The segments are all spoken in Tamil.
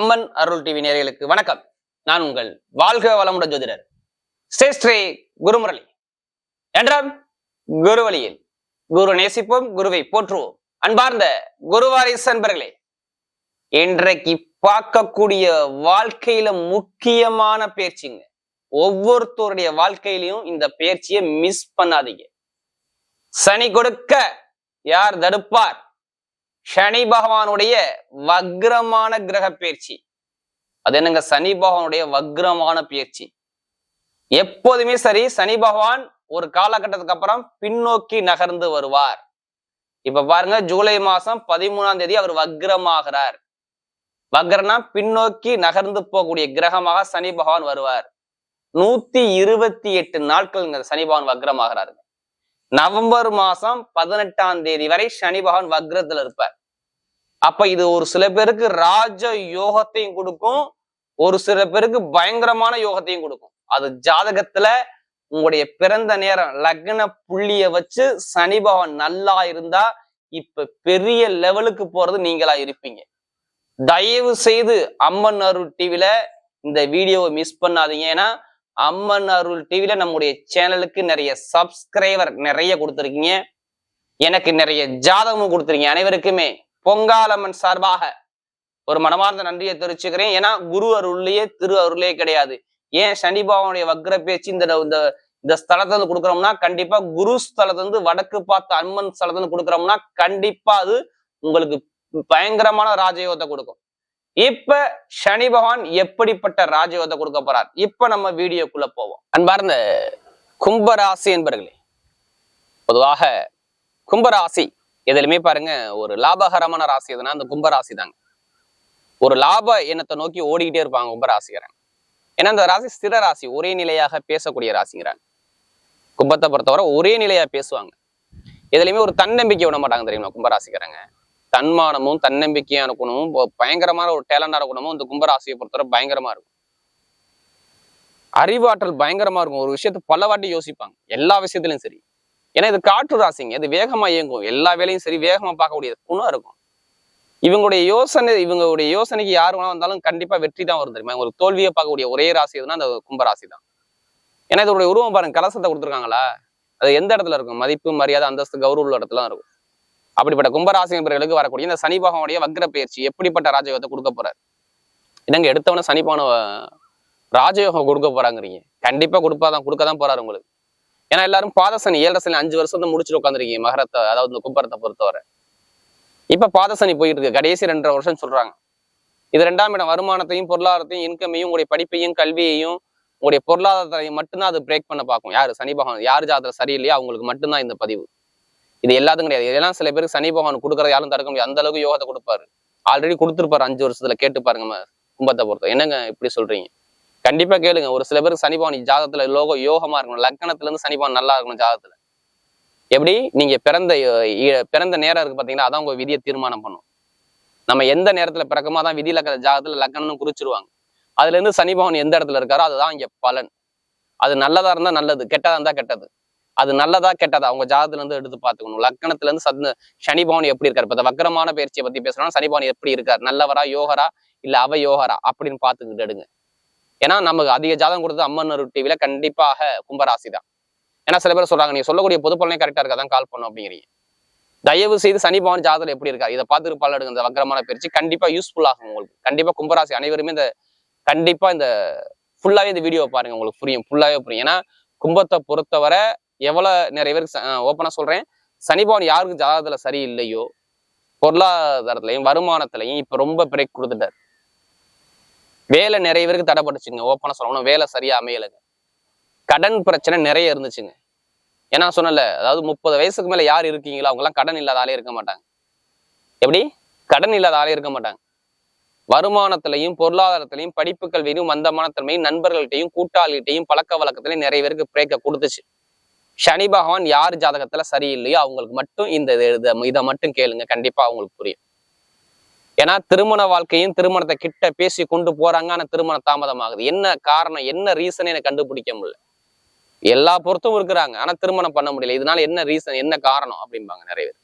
அம்மன் அருள் டிவி நேர்களுக்கு வணக்கம். நான் உங்கள் வாழ்க வளமுடன் ஜோதிடர் ஸ்ரீ குருமுரளி. என்றால் குரு வழியில் குரு நேசிப்போம் குருவை போற்றுவோம். அன்பார்ந்த குருவாரிஸ் அன்பர்களே இன்றைக்கு பார்க்கக்கூடிய வாழ்க்கையில முக்கியமான பேச்சுங்க ஒவ்வொருத்தருடைய வாழ்க்கையிலையும் இந்த பேச்சியை மிஸ் பண்ணாதீங்க. சனி கொடுக்க யார் தடுப்பார்? சனி பகவானுடைய வக்ரமான கிரக பயிற்சி. அது என்னங்க? சனி பகவானுடைய வக்ரமான பயிற்சி. எப்போதுமே சரி சனி பகவான் ஒரு காலகட்டத்துக்கு அப்புறம் பின்னோக்கி நகர்ந்து வருவார். இப்ப பாருங்க ஜூலை மாசம் பதிமூணாம் தேதி அவர் வக்ரமாகிறார். வக்ரனா பின்னோக்கி நகர்ந்து போகக்கூடிய கிரகமாக சனி பகவான் வருவார். நூத்தி இருபத்தி எட்டு நாட்கள் சனி பகவான் வக்ரமாகிறாருங்க. நவம்பர் மாசம் பதினெட்டாம் தேதி வரை சனி பகவான் வக்ரத்துல இருப்பார். அப்ப இது ஒரு சில பேருக்கு ராஜ யோகத்தையும் கொடுக்கும் ஒரு சில பேருக்கு பயங்கரமான யோகத்தையும் கொடுக்கும். அது ஜாதகத்துல உங்களுடைய பிறந்த நேரம் லக்ன புள்ளிய வச்சு சனி பகவான் நல்லா இருந்தா இப்ப பெரிய லெவலுக்கு போறது நீங்களா இருப்பீங்க. தயவு செய்து அம்மன் அருள் டிவில இந்த வீடியோவை மிஸ் பண்ணாதீங்க. ஏன்னா அம்மன் அருள் டிவில நம்முடைய சேனலுக்கு நிறைய சப்ஸ்கிரைபர் நிறைய கொடுத்துருக்கீங்க. எனக்கு நிறைய ஜாதகமும் கொடுத்துருக்கீங்க அனைவருக்குமே. பொங்காலம்மன் சார்பாக ஒரு மனமார்ந்த நன்றியை தெரிவிச்சுக்கிறேன். ஏன்னா குரு அருள்லயே திரு அருளே கிடையாது. ஏன் சனி பாவனுடைய வக்ர பேச்சு இந்த இந்த இந்த ஸ்தலத்துல இருந்து கொடுக்குறோம்னா கண்டிப்பா குரு ஸ்தலத்துல இருந்து வடக்கு பார்த்த அம்மன் ஸ்தலத்துல இருந்து கொடுக்குறோம்னா கண்டிப்பா அது உங்களுக்கு பயங்கரமான ராஜயோகத்தை கொடுக்கும். இப்ப சனி பகவான் எப்படிப்பட்ட ராஜயோகத்தை கொடுக்க போறார்? இப்ப நம்ம வீடியோக்குள்ள போவோம். அன்பார்ந்த கும்பராசி என்பர்களே பொதுவாக கும்பராசி எதுலையுமே பாருங்க ஒரு லாபகரமான ராசி எதுனா அந்த கும்பராசி தாங்க. ஒரு லாப எண்ணத்தை நோக்கி ஓடிக்கிட்டே இருப்பாங்க கும்பராசிக்காரன் ஏன்னா அந்த ராசி ஸ்திர ராசி ஒரே நிலையாக பேசக்கூடிய ராசிங்கிறாங்க. கும்பத்தை பொறுத்தவரை ஒரே நிலையா பேசுவாங்க. எதுலையுமே ஒரு தன்னம்பிக்கை விட மாட்டாங்க தெரியுமா கும்பராசிக்காரங்க தன்மானமும் தன்னம்பிக்கையான குணமும் பயங்கரமான ஒரு டேலண்டான குணமும் இந்த கும்பராசியை பொறுத்தவரை பயங்கரமா இருக்கும். அறிவாற்றல் பயங்கரமா இருக்கும். ஒரு விஷயத்தை பல வாட்டி யோசிப்பாங்க. எல்லா விஷயத்திலும் சரி. ஏன்னா இது காற்று ராசிங்க. இது வேகமா இயங்கும். எல்லா வேலையும் சரி வேகமா பார்க்கக்கூடிய குணம் இருக்கும். இவங்களுடைய யோசனை இவங்களுடைய யோசனைக்கு யார் வேணா வந்தாலும் கண்டிப்பா வெற்றி தான் வரும் தெரியுமா? இவங்களுக்கு தோல்வியை பார்க்கக்கூடிய ஒரே ராசி எதுனா அந்த கும்பராசி தான். ஏன்னா இதோடைய உருவம் பாருங்க கலசத்தை கொடுத்துருக்காங்களா? அது எந்த இடத்துல இருக்கும்? மதிப்பு மரியாதை அந்தஸ்து கௌரவ உள்ள இடத்துல இருக்கும். அப்படிப்பட்ட கும்பராசி நபர்களுக்கு வரக்கூடிய இந்த சனி பகவானுடைய வக்ர பயிற்சி எப்படிப்பட்ட ராஜயோகத்தை கொடுக்க போறாரு? என்னங்க எடுத்தவன சனிபான ராஜயோகம் கொடுக்க போறாங்கிறீங்க. கண்டிப்பா கொடுப்பாதான் கொடுக்க தான் போறாரு உங்களுக்கு. ஏன்னா எல்லாரும் பாதசனி ஏழரை சனி அஞ்சு வருஷத்தை முடிச்சுட்டு உட்காந்துருக்கீங்க மகரத்தை அதாவது இந்த கும்பரத்தை பொறுத்தவரை. இப்ப பாதசனி போயிட்டு இருக்கு. கடைசி ரெண்டரை வருஷம் சொல்றாங்க. இது ரெண்டாம் இடம். வருமானத்தையும் பொருளாதாரத்தையும் இன்கமையும் உங்களுடைய படிப்பையும் கல்வியையும் உங்களுடைய பொருளாதாரத்தையும் மட்டும்தான் அது பிரேக் பண்ண பார்க்கும். யாரு? சனி பகவான். யார் ஜாதகம் சரியில்லையோ அவங்களுக்கு மட்டும்தான் இந்த பதிவு. இது எல்லாத்துக்கும் கிடையாது. இதெல்லாம் சில பேருக்கு சனி பகவான் கொடுக்குறத யாரும் தடுக்க முடியாது. அந்த அளவுக்கு யோகத்தை கொடுப்பாரு. ஆல்ரெடி கொடுத்துருப்பாரு அஞ்சு வருஷத்துல. கேட்டு பாருங்க கும்பத்தை பொறுத்த என்னங்க இப்படி சொல்றீங்க? கண்டிப்பா கேளுங்க. ஒரு சில பேருக்கு சனிபவன் ஜாதத்துல லோகம் யோகமா இருக்கணும். லக்னத்துல இருந்து சனிபவன் நல்லா இருக்கணும் ஜாதத்துல எப்படி? நீங்க பிறந்த இ- பிறந்த நேரம் இருக்கு பாத்தீங்கன்னா அதான் உங்க விதியை தீர்மானம் பண்ணும். நம்ம எந்த நேரத்துல பிறக்கமா தான் விதியில இருக்கிற ஜாதத்துல லக்னம்னு குறிச்சிருவாங்க. அதுல இருந்து சனிபவன் எந்த இடத்துல இருக்காரோ அதுதான் இங்க பலன். அது நல்லதா இருந்தா நல்லது கெட்டதா இருந்தா கெட்டது. அது நல்லதா கெட்டதா அவங்க ஜாதத்துல இருந்து எடுத்து பாத்துக்கணும் லக்னத்துல இருந்து சந்த சனிபவன் எப்படி இருக்காரு? இப்ப வக்கரமான பயிற்சியை பத்தி பேசுறோம்னா சனிபவன் எப்படி இருக்காரு? நல்லவரா யோகரா இல்ல அவ யோகரா அப்படின்னு பாத்துக்கிட்டு எடுங்க. ஏன்னா நமக்கு அதிக ஜாதகம் கொடுத்தது அம்மன் டிவில கண்டிப்பாக கும்பராசி தான் ஏன்னா சில பேர் சொல்றாங்க நீங்க சொல்லக்கூடிய பொது பலனே கரெக்டா இருக்கா தான் கால் பண்ணும் அப்படிங்கிறீங்க. தயவு செய்து சனி பகவான் ஜாதகம் எப்படி இருக்கா? இதை பார்த்துட்டு பல எடுங்க இந்த வக்கரமான பயிற்சி கண்டிப்பா யூஸ்ஃபுல் ஆகும் உங்களுக்கு. கண்டிப்பா கும்பராசி அனைவருமே இந்த கண்டிப்பா இந்த ஃபுல்லாவே இந்த வீடியோ பாருங்க உங்களுக்கு புரியும். ஃபுல்லாவே புரியும். ஏன்னா கும்பத்தை பொறுத்தவரை எவ்வளவு நிறைய பேருக்கு ஓப்பனா சொல்றேன். சனிபவன் யாருக்கு ஜாதகத்துல சரியில்லையோ பொருளாதாரத்திலையும் வருமானத்திலையும் இப்ப ரொம்ப பிரேக் கொடுத்துட்டாரு. வேலை நிறைய பேருக்கு தடைப்பட்டுச்சுங்க. ஓப்பனா சொல்லணும் வேலை சரியா அமையலைங்க. கடன் பிரச்சனை நிறைய இருந்துச்சுங்க. ஏன்னா சொன்னல அதாவது முப்பது வயசுக்கு மேல யார் இருக்கீங்களோ அவங்க எல்லாம் கடன் இல்லாத ஆளே இருக்க மாட்டாங்க. எப்படி? கடன் இல்லாத ஆளே இருக்க மாட்டாங்க. வருமானத்திலையும் பொருளாதாரத்திலையும் படிப்பு கல்வியிலும் மந்தமான தன்மையும் நண்பர்கள்ட்டையும் கூட்டாளிகிட்டையும் பழக்க வழக்கத்திலையும் நிறைய பேருக்கு பிரேக்க கொடுத்துச்சு. சனி பகவான் யார் ஜாதகத்துல சரியில்லையோ அவங்களுக்கு மட்டும் இந்த இது- இதை மட்டும் கேளுங்க. கண்டிப்பா அவங்களுக்கு புரியும். ஏன்னா திருமண வாழ்க்கையும் திருமணத்தை கிட்ட பேசி கொண்டு போறாங்க ஆனா திருமணம் தாமதமாகுது. என்ன காரணம் என்ன ரீசன் எனக்கு கண்டுபிடிக்க முடியல. எல்லா பொறுத்தும் இருக்கிறாங்க ஆனா திருமணம் பண்ண முடியல. இதனால என்ன ரீசன் என்ன காரணம் அப்படிம்பாங்க நிறைய பேர்.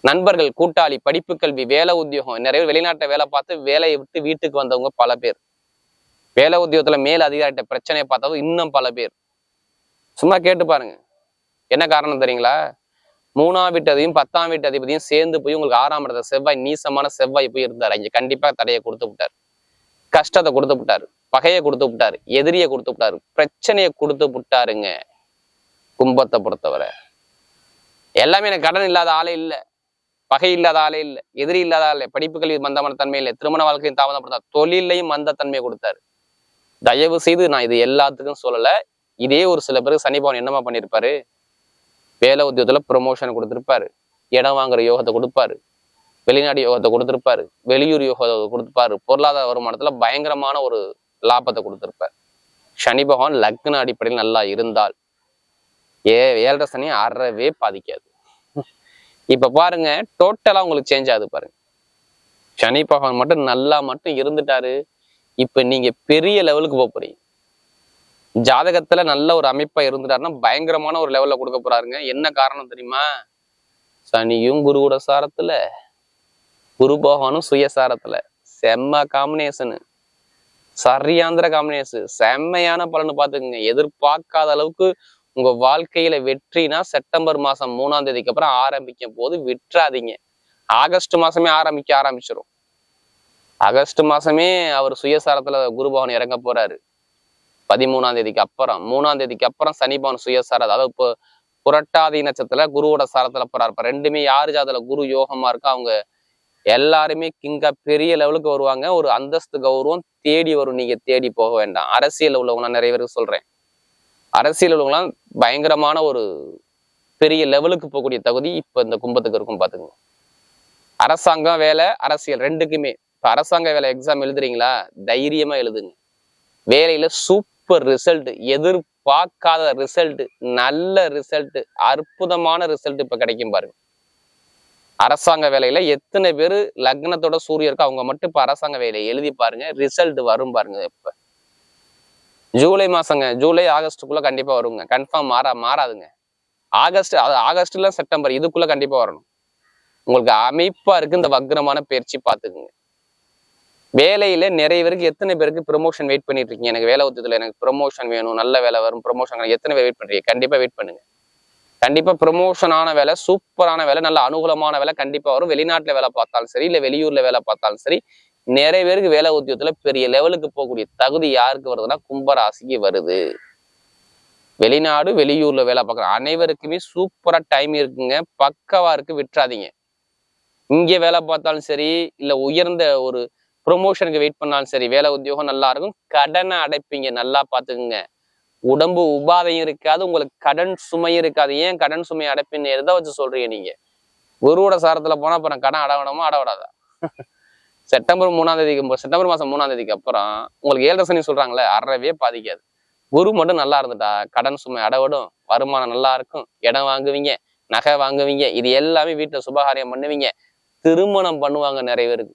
நண்பர்கள் கூட்டாளி படிப்பு கல்வி வேலை உத்தியோகம் நிறைய பேர் வெளிநாட்டை வேலை பார்த்து வேலையை விட்டு வீட்டுக்கு வந்தவங்க பல பேர். வேலை உத்தியோகத்துல மேல் அதிகாரிட்ட பிரச்சனையை பார்த்தவங்க இன்னும் பல பேர். சும்மா கேட்டு பாருங்க. என்ன காரணம் தெரியுங்களா? மூணாம் வீட்டதையும் பத்தாம் வீட்டு அதிபதியும் சேர்ந்து போய் உங்களுக்கு ஆறாம் இடத்த செவ்வாய் நீசமான செவ்வாய் போய் இருந்தார். இங்க கண்டிப்பா தடையை கொடுத்து விட்டார். கஷ்டத்தை கொடுத்து விட்டாரு. பகையை கொடுத்து விட்டாரு. எதிரியை கொடுத்து விட்டாரு. பிரச்சனையை கொடுத்து விட்டாருங்க. கும்பத்தை பொறுத்தவரை. எல்லாமே எனக்கு கடன் இல்லாத ஆளே இல்ல. பகை இல்லாத ஆளே இல்ல. எதிரி இல்லாத ஆளே படிப்பு கல்வி மந்தமான தன்மை இல்லை. திருமண வாழ்க்கையும் தாமதப்படுத்தார் தொழிலையும் மந்த தன்மையை கொடுத்தாரு. தயவு செய்து நான் இது எல்லாத்துக்கும் சொல்லலை. இதே ஒரு சில பேருக்கு சனிபவன் என்னமா பண்ணியிருப்பாரு? வேலை உத்தியோகத்துல ப்ரொமோஷன் கொடுத்துருப்பாரு. இடம் வாங்குற யோகத்தை கொடுப்பாரு. வெளிநாடு யோகத்தை கொடுத்துருப்பாரு. வெளியூர் யோகத்தை கொடுத்துருப்பாரு பொருளாதார வருமானத்துல பயங்கரமான ஒரு லாபத்தை கொடுத்துருப்பார். சனி பகவான் லக்ன அடிப்படையில் நல்லா இருந்தால் ஏ ஏழரை சனி அறவே பாதிக்காது. இப்ப பாருங்க டோட்டலா உங்களுக்கு சேஞ்ச் ஆகுது பாருங்க. சனி பகவான் மட்டும் நல்லா மட்டும் இருந்துட்டாரு. இப்ப நீங்க பெரிய லெவலுக்கு போக போறீங்க. ஜாதகத்துல நல்ல ஒரு அமைப்பா இருந்துட்டாருன்னா பயங்கரமான ஒரு லெவல்ல கொடுக்க போறாருங்க. என்ன காரணம் தெரியுமா? சனியும் குருவோட சாரத்துல குரு பகவானும் சுயசாரத்துல செம்ம காம்பினேஷனு சரியாந்திர காம்பினேஷன் செம்மையான பலன்னு பாத்துக்கோங்க எதிர்பார்க்காத அளவுக்கு உங்க வாழ்க்கையில வெற்றினா செப்டம்பர் மாசம் மூணாம் தேதிக்கு அப்புறம் ஆரம்பிக்கும் போது விட்டுறாதீங்க. ஆகஸ்ட் மாசமே ஆரம்பிக்க ஆரம்பிச்சிடும் ஆகஸ்ட் மாசமே அவர் சுயசாரத்துல குரு பகவான் இறங்க போறாரு. பதிமூணாம் தேதிக்கு அப்புறம் மூணாம் தேதிக்கு அப்புறம் சனிபவன் சுயசார அதாவது இப்போ புரட்டாதி நட்சத்திரத்துல குருவோட சாரத்துல போறாரு. இப்ப ரெண்டுமே யாரு ஜாதல குரு யோகமா இருக்கா அவங்க எல்லாருமே கிங்கா பெரிய லெவலுக்கு வருவாங்க. ஒரு அந்தஸ்து கௌரவம் தேடி வரும். நீங்க தேடி போக வேண்டாம். அரசியல் உள்ளவங்களாம் நிறைய பேருக்கு சொல்றேன். அரசியல் உள்ளவங்களாம் பயங்கரமான ஒரு பெரிய லெவலுக்கு போகக்கூடிய தகுதி இப்ப இந்த கும்பத்துக்கு இருக்கும் பாத்துக்கோங்க. அரசாங்கம் வேலை அரசியல் ரெண்டுக்குமே. இப்ப அரசாங்க வேலை எக்ஸாம் எழுதுறீங்களா? தைரியமா எழுதுங்க. வேலையில சூப்பர் ரிசல்ட் எதிர்பார்க்காத ரிசல்ட் நல்ல ரிசல்ட் அற்புதமான ரிசல்ட் இப்ப கிடைக்கும் பாருங்க. அரசாங்க வேலையில எத்தனை பேர் லக்னத்தோட சூரியருக்கு அவங்க மட்டும் இப்ப அரசாங்க வேலையை எழுதி பாருங்க ரிசல்ட் வரும் பாருங்க இப்ப. ஜூலை மாசங்க ஜூலை ஆகஸ்டுக்குள்ள கண்டிப்பா வருங்க. கன்ஃபார்ம் மாறா மாறாதுங்க. ஆகஸ்ட் அது ஆகஸ்ட்ல செப்டம்பர் இதுக்குள்ள கண்டிப்பா வரணும். உங்களுக்கு அமைப்பா இருக்கு இந்த வக்ரமான பயிற்சி பார்த்துக்குங்க. வேலையில நிறைய பேருக்கு எத்தனை பேருக்கு ப்ரொமோஷன் வெயிட் பண்ணிட்டு இருக்கீங்க எனக்கு வேலை ஒத்துத்துல எனக்கு ப்ரொமோஷன் வேணும் நல்ல வேலை வரும் ப்ரொமோஷன் எத்தனை பேர் வெயிட் பண்றீங்க கண்டிப்பா வெயிட் பண்ணுங்க. கண்டிப்பா ப்ரொமோஷனான வேலை சூப்பரான வேலை நல்ல அனுகூலமான வேலை கண்டிப்பா வரும். வெளிநாட்டுல வேலை பார்த்தாலும் சரி இல்ல வெளியூர்ல வேலை பார்த்தாலும் சரி நிறைய பேருக்கு வேலை உத்தியோகத்துல பெரிய லெவலுக்கு போகக்கூடிய தகுதி யாருக்கு வருதுன்னா கும்பராசிக்கு வருது. வெளிநாடு வெளியூர்ல வேலை பார்க்குற அனைவருக்குமே சூப்பரா டைம் இருக்குங்க. பக்கவா இருக்கு விட்டுறாதீங்க. இங்கே வேலை பார்த்தாலும் சரி இல்ல உயர்ந்த ஒரு ப்ரொமோஷனுக்கு வெயிட் பண்ணாலும் சரி வேலை உத்தியோகம் நல்லா இருக்கும். கடனை அடைப்பீங்க நல்லா பாத்துக்குங்க உடம்பு உபாதையும் இருக்காது உங்களுக்கு கடன் சுமையும் இருக்காது. ஏன் கடன் சுமையை அடைப்பின்னு எதை வச்சு சொல்றீங்க நீங்க? குருவோட சாரத்துல போனா அப்புறம் கடன் அடவிடமா அடவிடாதா? செப்டம்பர் மூணாம் தேதிக்கு செப்டம்பர் மாசம் மூணாம் தேதிக்கு அப்புறம் உங்களுக்கு ஏழரை சனி சொல்றாங்களே அறவே பாதிக்காது. குரு மட்டும் நல்லா இருந்துட்டா கடன் சுமை அடவிடும் வருமானம் நல்லா இருக்கும் இடம் வாங்குவீங்க நகை வாங்குவீங்க இது எல்லாமே வீட்டுல சுபகாரியம் பண்ணுவீங்க. திருமணம் பண்ணுவாங்க நிறைய பேருக்கு.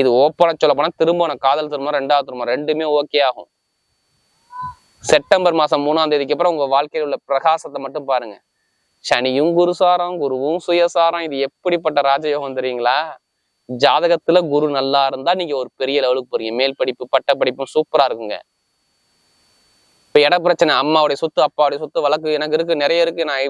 இது ஓப்பனா சொல்ல போனா திருமணம் காதல் திருமணம் ரெண்டாவது திருமணம் ரெண்டுமே ஓகே ஆகும். செப்டம்பர் மாசம் மூணாம் தேதிக்கு அப்புறம் உங்க வாழ்க்கையில் உள்ள பிரகாசத்தை மட்டும் பாருங்க. சனியும் குருசாரம் குருவும் சுயசாரம் இது எப்படிப்பட்ட ராஜயோகம் தெரியுங்களா? ஜாதகத்துல குரு நல்லா இருந்தா நீங்க ஒரு பெரிய லெவலுக்கு போறீங்க. மேல் படிப்பு பட்ட படிப்பும் சூப்பரா இருக்குங்க. இப்ப இட பிரச்சனை அம்மாவுடைய சொத்து அப்பாவுடைய சொத்து வழக்கு எனக்கு இருக்கு நிறைய இருக்கு. நான்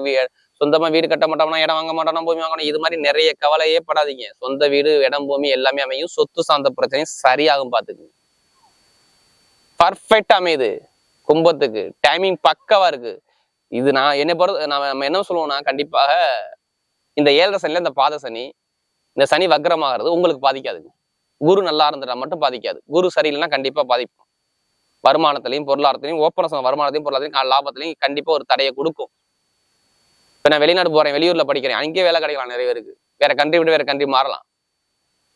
சொந்தமாக சொந்தமா வீடு கட்ட மாட்டோம்னா இடம் வாங்க மாட்டோம்னா பூமி வாங்கணும். இது மாதிரி நிறைய கவலையே படாதீங்க. சொந்த வீடு இடம் பூமி எல்லாமே அமையும். சொத்து சார்ந்த பிரச்சனையும் சரியாகும் பார்த்துக்குங்க பர்ஃபெக்ட் அமையுது. கும்பத்துக்கு. டைமிங் பக்கவா இருக்கு. இது நான் என்னை பொறுத்த நம்ம என்ன சொல்லுவோம்னா கண்டிப்பாக இந்த ஏழரை சனில இந்த பாத சனி இந்த சனி வக்ரமாகிறது உங்களுக்கு பாதிக்காதுங்க. குரு நல்லா இருந்துட்டா மட்டும் பாதிக்காது. குரு சரியில்லைன்னா கண்டிப்பா பாதிக்கும். வருமானத்திலையும் பொருளாதாரத்திலையும் ஓப்பன வருமானத்தையும் பொருளாதாரத்தையும் லாபத்திலையும் கண்டிப்பா ஒரு தடையை கொடுக்கும். நான் வெளிநாடு போறேன் வெளியூரில் படிக்கிறேன் அங்கேயே வேலை கிடைக்கலாம் நிறைய பேருக்கு. வேற கண்ட்ரி விட்டு வேற கண்ட்ரி மாறலாம்.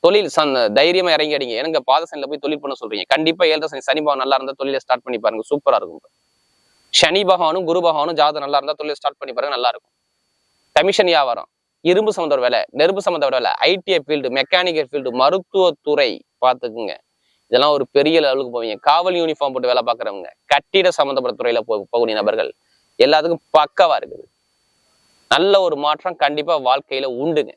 தொழில் சந்த தைரியமா இறங்கி அடிங்க எனக்கு பாத சனில போய் தொழில் பண்ண சொல்றீங்க. கண்டிப்பா ஏழரை சனி சனி பகவான் நல்லா இருந்தா தொழிலை ஸ்டார்ட் பண்ணி பாருங்க. சூப்பரா இருக்கும் சனி பகவானும் குரு பகவானும் ஜாதகம் நல்லா இருந்தா தொழிலை ஸ்டார்ட் பண்ணி பாருங்க நல்லா இருக்கும். கமிஷன் வியாபாரம். இரும்பு சம்மந்த வேலை நெருப்பு சம்மந்த வேலை. ஐடிஐ ஃபீல்டு மெக்கானிக்கல் ஃபீல்டு மருத்துவத்துறை பார்த்துக்குங்க. இதெல்லாம் ஒரு பெரிய லெவலுக்கு போவீங்க. காவல் யூனிஃபார்ம் போட்டு வேலை பார்க்குறவங்க கட்டிட சம்மந்தப்பட்ட துறையில போகக்கூடிய நபர்கள் எல்லாத்துக்கும் பக்கவா இருக்குது. நல்ல ஒரு மாற்றம் கண்டிப்பா வாழ்க்கையில உண்டுங்க.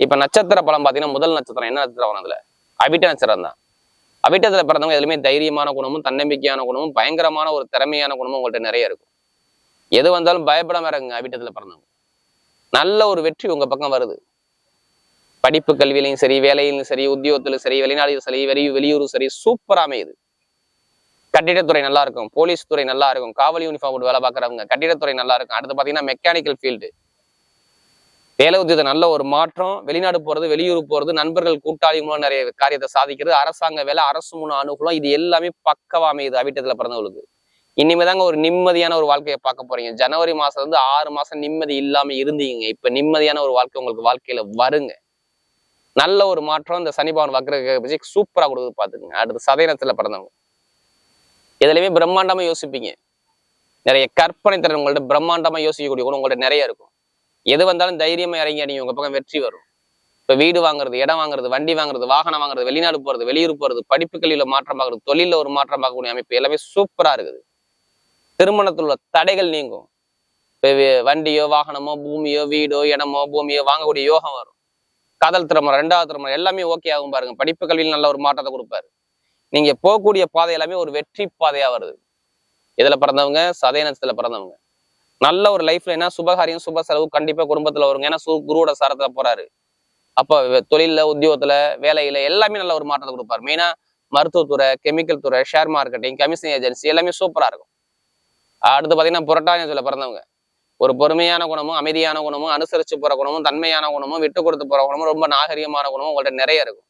இப்ப நட்சத்திர பலம் பாத்தீங்கன்னா முதல் நட்சத்திரம் என்ன நட்சத்திரம் வரும் அதுல? அவிட்ட நட்சத்திரம் தான். அவிட்டத்துல பிறந்தவங்க எதுவுமே தைரியமான குணமும் தன்னம்பிக்கையான குணமும் பயங்கரமான ஒரு திறமையான குணமும் உங்கள்கிட்ட நிறைய இருக்கும். எது வந்தாலும் பயப்படாம இருங்க அவிட்டத்துல பிறந்தவங்க. நல்ல ஒரு வெற்றி உங்க பக்கம் வருது. படிப்பு கல்வியிலையும் சரி வேலையிலும் சரி உத்தியோகத்திலும் சரி வெளிநாடுலையும் சரி வெளி வெளியூரும் சரி சூப்பராக அமையுது. கட்டிடத்துறை நல்லா இருக்கும் போலீஸ் துறை நல்லா இருக்கும் காவல் யூனிஃபார்ம் போட்டு வேலை பார்க்குறவங்க கட்டிடத்துறை நல்லா இருக்கும் அடுத்து பார்த்தீங்கன்னா மெக்கானிக்கல் ஃபீல்டு வேலை உத்தியத்தை நல்ல ஒரு மாற்றம் வெளிநாடு போறது வெளியூர் போறது நண்பர்கள் கூட்டாளி மூலம் நிறைய காரியத்தை சாதிக்கிறது அரசாங்க வேலை அரசு மூணு அனுகூலம் இது எல்லாமே பக்கவா அமையுது அவிட்டத்துல பிறந்தவங்களுக்கு. இனிமே தாங்க ஒரு நிம்மதியான ஒரு வாழ்க்கையை பார்க்க போறீங்க. ஜனவரி மாசம் வந்து ஆறு மாசம் நிம்மதி இல்லாம இருந்தீங்க. இப்ப நிம்மதியான ஒரு வாழ்க்கை உங்களுக்கு வாழ்க்கையில வருங்க. நல்ல ஒரு மாற்றம் இந்த சனிபவன் பவன் வக்ர சூப்பரா கொடுக்குது பாத்துக்கங்க. அடுத்து சதயனத்துல பிறந்தவங்க. எதுலையுமே பிரம்மாண்டமா யோசிப்பீங்க. நிறைய கற்பனை திறன் உங்கள்ட்ட பிரம்மாண்டமா யோசிக்கக்கூடிய கூட உங்கள்ட்ட நிறைய இருக்கும். எது வந்தாலும் தைரியமா இறங்கி அடிங்க உங்க பக்கம் வெற்றி வரும். இப்ப வீடு வாங்குறது இடம் வாங்குறது வண்டி வாங்குறது வாகனம் வாங்குறது வெளிநாடு போறது வெளியூர் போறது படிப்பு கல்வியில் மாற்றம் பார்க்குறது தொழில ஒரு மாற்றம் பார்க்கக்கூடிய அமைப்பு எல்லாமே சூப்பரா இருக்குது. திருமணத்தில் உள்ள தடைகள் நீங்கும். இப்போ வண்டியோ வாகனமோ பூமியோ வீடோ இடமோ பூமியோ வாங்கக்கூடிய யோகம் வரும். காதல் திறமை ரெண்டாவது திறமை எல்லாமே ஓகே ஆகும் பாருங்க. படிப்பு கல்வியில் நல்ல ஒரு மாற்றத்தை கொடுப்பாரு. நீங்க போகக்கூடிய பாதை எல்லாமே ஒரு வெற்றி பாதையா வருது. இதுல பிறந்தவங்க சதயனத்துல பிறந்தவங்க. நல்ல ஒரு லைஃப்ல என்ன சுபகாரியம் சுப செலவு கண்டிப்பா குடும்பத்துல வருங்க. ஏன்னா சு- குருவோட சாரத்துல போறாரு. அப்ப தொழில தொழில்ல உத்தியோகத்துல வேலையில எல்லாமே நல்ல ஒரு மாற்றத்தை கொடுப்பாரு. மெயினா மருத்துவத்துறை கெமிக்கல் துறை ஷேர் மார்க்கெட்டிங் கமிஷன் ஏஜென்சி எல்லாமே சூப்பரா இருக்கும். அடுத்து பாத்தீங்கன்னா புரட்டாணியத்துல பிறந்தவங்க. ஒரு பொறுமையான குணமும் அமைதியான குணமும் அனுசரிச்சு போற குணமும் தன்மையான குணமும் விட்டு கொடுத்து போற குணமும் ரொம்ப நாகரிகமான குணமும் உங்கள்ட்ட நிறைய இருக்கும்.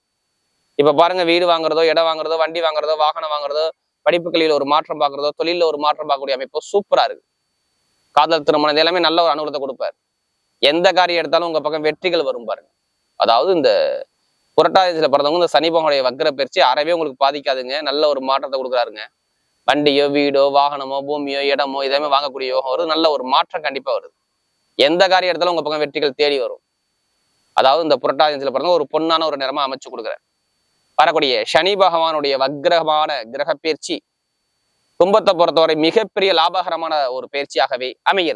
இப்ப பாருங்க வீடு வாங்குறதோ இடம் வாங்குறதோ வண்டி வாங்குறதோ வாகனம் வாங்குறதோ படிப்பு ஒரு மாற்றம் பார்க்குறதோ தொழிலில் ஒரு மாற்றம் பார்க்கக்கூடிய அமைப்பு சூப்பரா இருக்கு. காதல் திருமணம் இது எல்லாமே நல்ல ஒரு அனுகூலத்தை கொடுப்பாரு. எந்த காரியம் எடுத்தாலும் உங்க பக்கம் வெற்றிகள் வரும் பாருங்க. அதாவது இந்த புரட்டாதிசில பிறந்தவங்க இந்த சனி பகவானுடைய வக்கர பயிற்சி அறவே உங்களுக்கு பாதிக்காதுங்க. நல்ல ஒரு மாற்றத்தை கொடுக்குறாருங்க. வண்டியோ வீடோ வாகனமோ பூமியோ இடமோ இதெல்லாமே வாங்கக்கூடிய யோகம் வருது. நல்ல ஒரு மாற்றம் கண்டிப்பா வருது. எந்த காரியம் எடுத்தாலும் உங்க பக்கம் வெற்றிகள் தேடி வரும். அதாவது இந்த புரட்டாதிசில பிறந்த ஒரு பொண்ணான ஒரு நிறமா அமைச்சு கொடுக்குறாரு. வரக்கூடிய சனி பகவானுடைய வக்ரகமான கிரக பயிற்சி கும்பத்தை பொறுத்தவரை மிகப்பெரிய லாபகரமான ஒரு பயிற்சியாகவே அமைகிறது.